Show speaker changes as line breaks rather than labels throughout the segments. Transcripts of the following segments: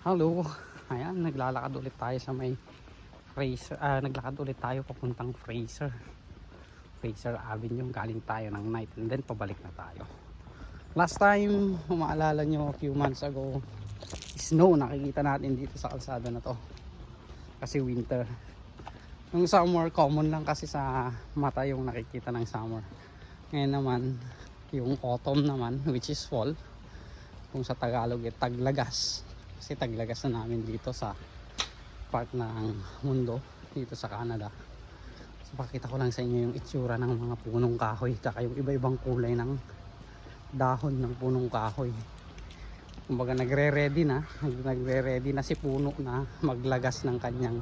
Hello. Ayan, naglalakad ulit tayo sa may Fraser. Ah, naglakad ulit tayo papuntang Fraser. Fraser Avenue. Galing tayo ng night and then pabalik na tayo. Last time, maalala nyo a few months ago, snow nakikita natin dito sa kalsada na to. Kasi winter. Yung summer, common lang kasi sa mata yung nakikita ng summer. Ngayon naman, yung autumn naman, which is fall, kung sa Tagalog eh, taglagas kasi taglagas na namin dito sa part ng mundo dito sa Canada. So pakita ko lang sa inyo yung itsura ng mga punong kahoy tsaka yung iba-ibang kulay ng dahon ng punong kahoy. Kumbaga nagre-ready na nagre-ready na si puno na maglagas ng kanyang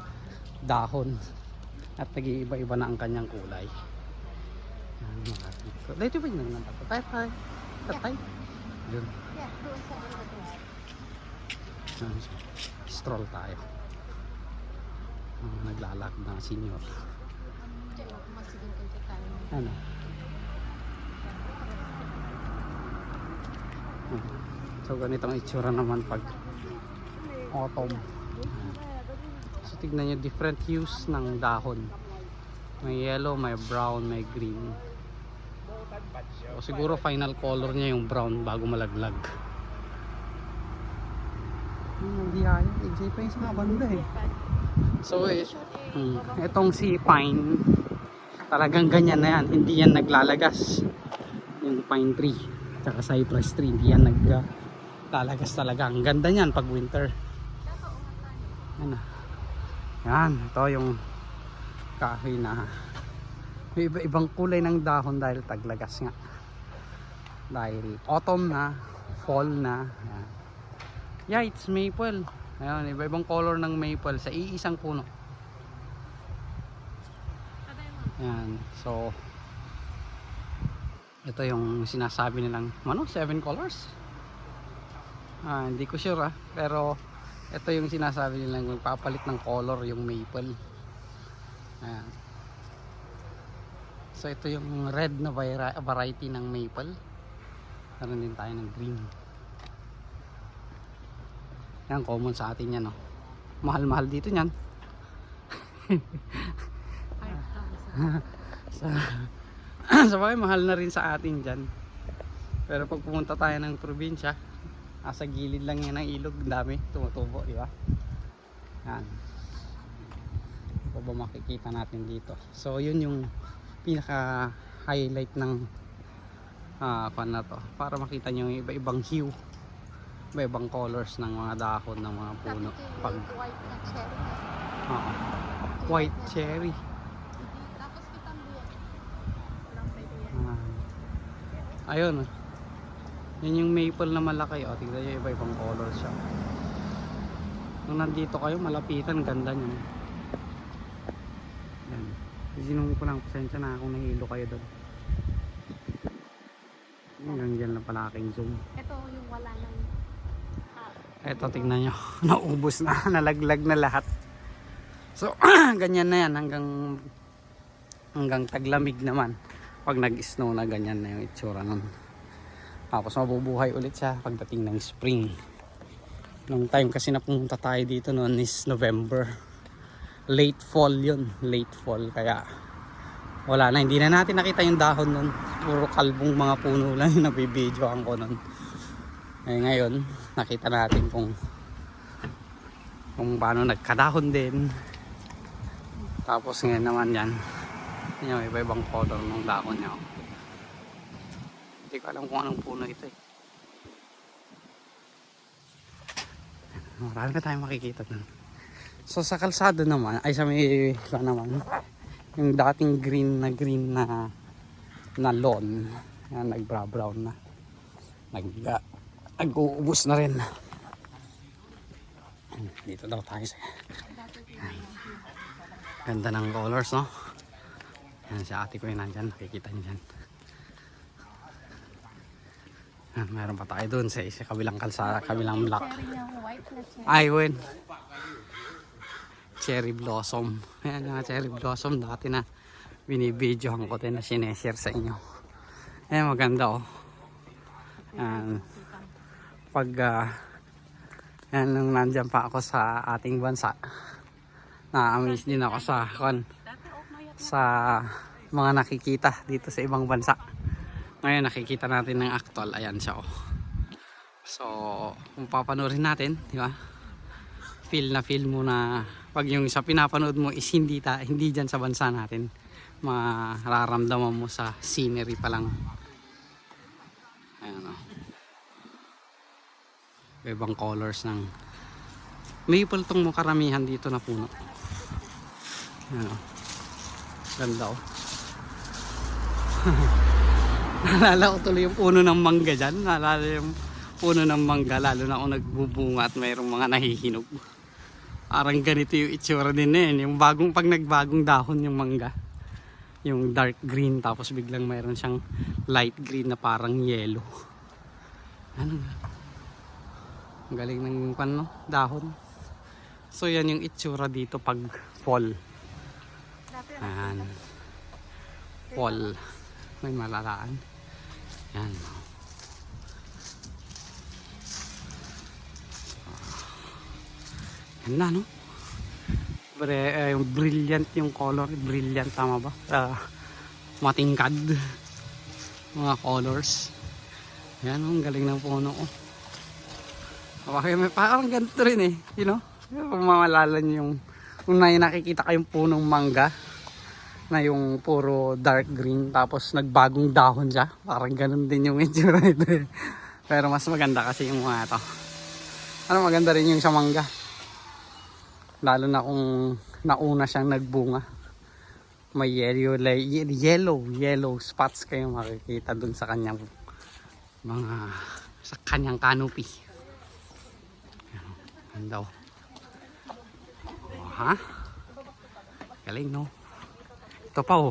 dahon at nag-iiba-iba na ang kanyang kulay. Dito ba yung nang tatay tatay? Tatay yun.
Yeah, doon sa ano doon.
Ayan, stroll tayo. Ah, naglalak na senior. Ano? Ah, so ganitong itsura naman pag autumn. Ayan. so tignan nyo different hues ng dahon. May yellow, may brown, may green. So siguro final color niya yung brown bago malaglag hindi ayaw, exit pa yung sa banda eh So, eh, hmm, itong si Pine, talagang ganyan na yan. Hindi yan naglalagas. Yung pine tree, tsaka cypress tree, hindi yan naglalagas talaga. Ang ganda niyan pag winter. Yan na. Yan, ito yung kahoy na may iba-ibang kulay ng dahon dahil taglagas nga. Dahil autumn na, fall na. Yan. Yeah, it's maple. Ayun, iba-ibang color ng maple sa iisang puno. Yan. So, ito yung sinasabi nilang, ano, seven colors? Ah, hindi ko sure ah. Pero, ito yung sinasabi nilang magpapalit ng color yung maple. Ayan. So, ito yung red na vari- variety ng maple. Meron din tayo ng green. Yan, common sa atin yan, no? Mahal-mahal dito yan. sa, sa bagay, mahal na rin sa atin dyan. Pero pag pumunta tayo ng probinsya, nasa gilid lang yan ng ilog, ang dami, tumutubo, di ba? Yan. Ito ba makikita natin dito. So, yun yung pinaka highlight ng ah pan na to para makita nyo yung iba-ibang hue iba-ibang colors ng mga dahon ng mga puno. Pag
white na cherry.
oo, white cherry.
Tapos.
Ah. ayun. Yun yung maple na malaki. Oh. tignan nyo iba-ibang colors siya. Nung nandito kayo malapitan ganda nyo yan sinungo ko lang pasensya na kung nahilo kayo doon. Hanggang dyan lang pala aking zoom.
Ito yung wala ng
Eto tingnan nyo, naubos na, nalaglag na lahat. So, ganyan na yan hanggang hanggang taglamig naman. Pag nag-snow na ganyan na yung itsura nun. Tapos mabubuhay ulit siya pagdating ng spring. Nung time kasi na pumunta tayo dito noon is November. Late fall yun, late fall. Kaya wala na, hindi na natin nakita yung dahon nun. Puro kalbong mga puno lang yung nabibidyoan ko nun. Eh, ngayon, nakita natin kung kung paano nagkadahon din. Tapos ngayon naman yan, yung iba-ibang color ng dahon niya. Hindi ko alam kung anong puno ito eh. Marami pa tayong makikita dun. So sa kalsada naman, ay sa may sa naman, yung dating green na green na na lawn, yan nagbra-brown na. Nag nag-uubos na rin. Dito daw tayo sa Ganda ng colors, no? Yan, si ate ko yun nandyan. Nakikita niyo dyan. Yan, meron pa tayo dun sa, sa kabilang kalsada, kabilang block. Ay, win. Cherry blossom. Ayan nga, cherry blossom. Dati na binibidyohan ko din na sineshare sa inyo. Ayan, maganda oh. Ayan. Pag ah, Yan, nung nandyan pa ako sa ating bansa. Na-amaze din ako sa, kon, sa mga nakikita dito sa ibang bansa. Ngayon nakikita natin ng actual. Ayan siya oh. So, kung papanoorin natin, di ba? Feel na feel mo na pag yung sa pinapanood mo is hindi, ta, hindi dyan sa bansa natin. Mararamdaman mo sa scenery pa lang. Ayan oh. Ibang colors ng maple tong mo karamihan dito na puno. Ayan oh. Ganda oh. Naalala ko tuloy yung puno ng mangga dyan. Naalala yung puno ng mangga lalo na kung nagbubunga at mayroong mga nahihinog. Parang ganito yung itsura din na yun. Yung bagong, pag nagbagong dahon yung mangga. Yung dark green tapos biglang mayroon siyang light green na parang yellow. Ano galing ng pan, no? dahon. So yan yung itsura dito pag fall. Ayan. Fall. May malalaan. Yan. Yan na, no? Bre, eh, yung brilliant yung color. Brilliant, tama ba? Ah, matingkad. Mga colors. Yan, ang galing ng puno. Oh. Okay, may parang ganito rin eh. You know? Kung mamalala niyo yung kung na nakikita kayong punong mangga na yung puro dark green tapos nagbagong dahon siya. Parang ganun din yung itsura nito. eh. Pero mas maganda kasi yung mga to. Ano maganda rin yung sa mangga. Lalo na kung nauna siyang nagbunga. May yellow, yellow, yellow spots kayo makikita dun sa kanyang mga sa kanyang canopy. Ayan, Ganda oh. Oh, ha? Galing no? Ito pa oh.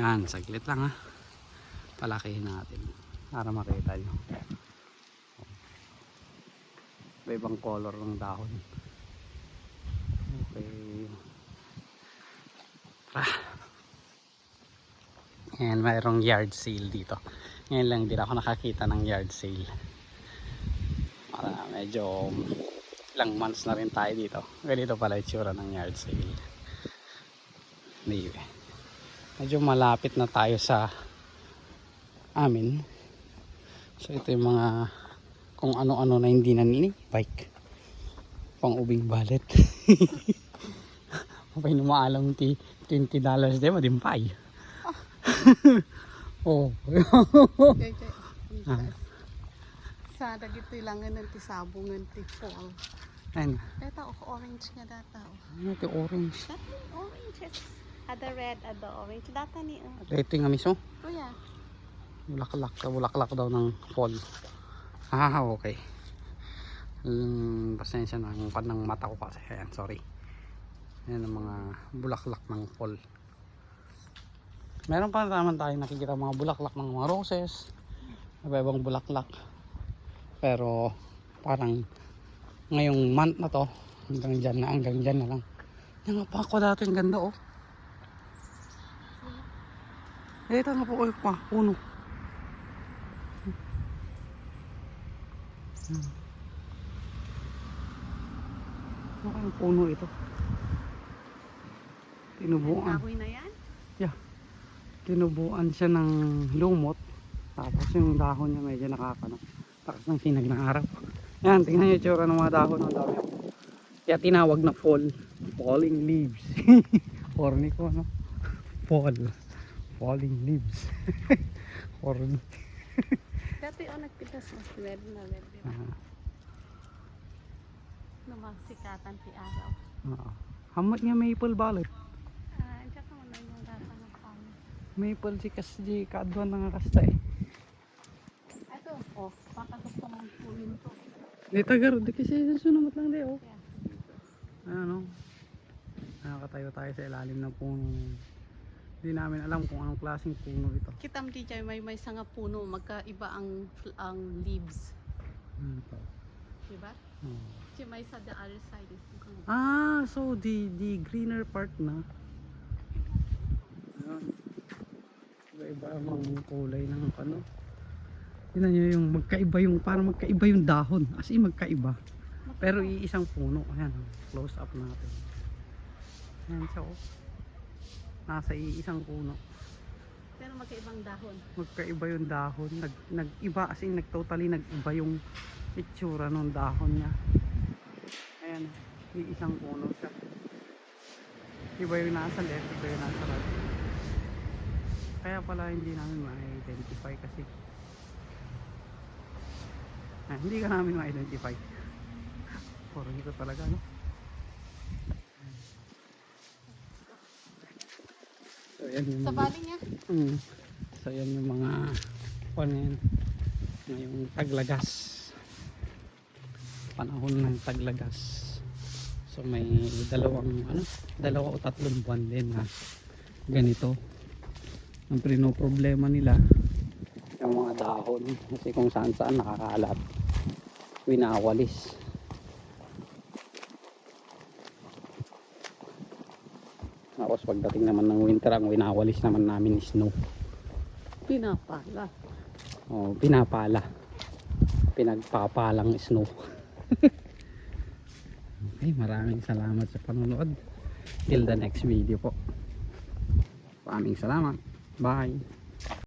Yan, saglit lang ha. Palakihin natin para makita nyo. Iba ibang color ng dahon. Okay. Ah. Yan, mayroong yard sale dito. Ngayon lang din ako nakakita ng yard sale. Para medyo ilang months na rin tayo dito. Ganito pala itsura ng yard sale. Hindi. Medyo malapit na tayo sa amin. So ito yung mga kung ano-ano na hindi nanini. Bike. Pang ubing balet. Mapay numaalang ti 20 dollars din madimpay. oh.
Kay, kay.
Ah.
Sa dagito ilangan ng tisabungan ti fall.
Ayun.
Data ako orange nga data. oh.
Ano ito orange?
Dati oranges. Ada red, ada orange. Data ni uh.
Ito yung miso.
Kuya.
Bulaklak, bulaklak daw ng fall. Ah, okay. Um, pasensya na yung pan ng mata ko kasi. Ayan, sorry. Ayan ang mga bulaklak ng fall. Meron pa naman tayo nakikita mga bulaklak ng mga roses. Iba-ibang bulaklak. Pero parang ngayong month na to, hanggang dyan na, hanggang dyan na lang. Yung nga pa ako dati, ang ganda oh. Eh, na po kayo pa, puno. Hmm. Ano kayang puno ito? Tinubuan.
Kahoy na yan?
Tinubuan siya ng lumot. Tapos yung dahon niya medyo nakakano. Takas ng sinag ng araw. Yan, tingnan niyo yung tsura ng mga dahon. Ang dami. Kaya tinawag na fall. Falling leaves. Corny ko, no? Fall. Falling leaves. Corny.
Dati oh nagpitas mo. Red na red. Diba?
Ah,
Namasikatan si araw.
Oo. Hamot nga maple ballet.
Ah, uh, tsaka mo na yung data ng palm.
Maple si kas di kaadwan na nga kasta eh.
Ito, oh, baka gusto mong pulin to.
Di tagar, di kasi sunumat lang di oh.
Yeah.
Ano? Nakakatayo tayo sa ilalim ng puno. Hindi namin alam kung anong klaseng puno ito.
Kitam di dyan, may may sanga puno, magkaiba ang ang leaves.
Ano to?
Diba?
Oh.
Di may sa the other side is
Ah, so the the greener part na. Ayan. Iba-iba ang kulay ng ano. Tingnan niyo yung magkaiba yung parang magkaiba yung dahon. As in magkaiba. Pero iisang puno. Ayan, close up natin. Ayan oh. Nasa iisang puno.
Pero magkaibang dahon.
Magkaiba yung dahon. Nag, nag-iba as in, nag-totally nag-iba yung itsura ng dahon niya. Ayan, iisang puno siya. Iba yung nasa left, iba yung nasa right. Kaya pala hindi namin ma-identify kasi ah, hindi ka namin ma-identify. Puro dito talaga, no? So, yan yung
Sa
mga-
bali niya.
Mm. So yan yung mga yan, ngayong taglagas. Panahon ng taglagas. So may dalawang ano, dalawa o tatlong buwan din na ganito. Ang problema nila yung mga dahon kasi kung saan saan nakakalat winawalis tapos pagdating naman ng winter ang winawalis naman namin is snow
Pinapala.
Oh, pinapala. Pinagpapalang snow. okay, maraming salamat sa panonood. Till the next video po. Maraming salamat. Bye.